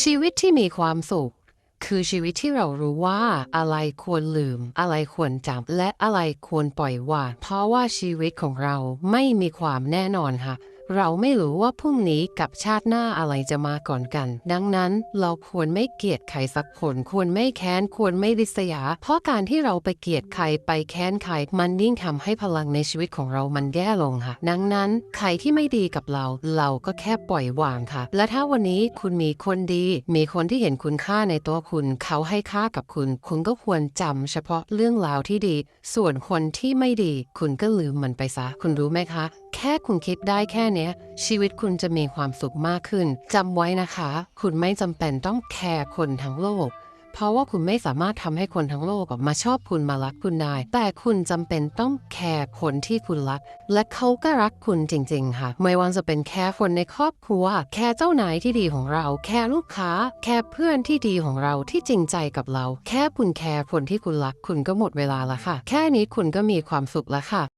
ชีวิตที่มีความสุข คือชีวิตที่เรารู้ว่าอะไรควรลืม อะไรควรจำและอะไรควรปล่อยวางเพราะว่าชีวิตของเราไม่มีความแน่นอนค่ะ เราไม่รู้ว่าพรุ่งนี้กับชาติหน้าอะไรจะมาก่อนกัน ดังนั้นเราควรไม่เกลียดใครสักคนควรไม่แค้นควรไม่ริษยา เพราะการที่เราไปเกลียดใครไปแค้นใครมันยิ่งทำให้พลังในชีวิตของเรามันแย่ลงค่ะ ดังนั้นใครที่ไม่ดีกับเรา เราก็แค่ปล่อยวางค่ะ และถ้าวันนี้คุณมีคนดี มีคนที่เห็นคุณค่าในตัวคุณ เขาให้ค่ากับคุณ คุณก็ควรจำเฉพาะเรื่องราวที่ดี ส่วนคนที่ไม่ดี คุณก็ลืมมันไปซะ คุณรู้ไหมคะ แค่คุณคิดได้แค่เนี้ย ชีวิตคุณจะมีความสุขมากขึ้นจำไว้นะคะ คุณไม่จำเป็นต้องแคร์คนทั้งโลก เพราะว่าคุณไม่สามารถทำให้คนทั้งโลกมาชอบคุณมารักคุณได้ แต่คุณจำเป็นต้องแคร์คนที่คุณรัก และเขาก็รักคุณจริง ๆ ค่ะ ไม่ว่าจะเป็นแค่คนในครอบครัว แค่เจ้านายที่ดีของเรา แค่ลูกค้า แค่เพื่อนที่ดีของเราที่จริงใจกับเรา แค่คุณแคร์คนที่คุณรัก คุณก็หมดเวลาล้วค่ะ แค่นี้คุณก็มีความสุขแล้วค่ะ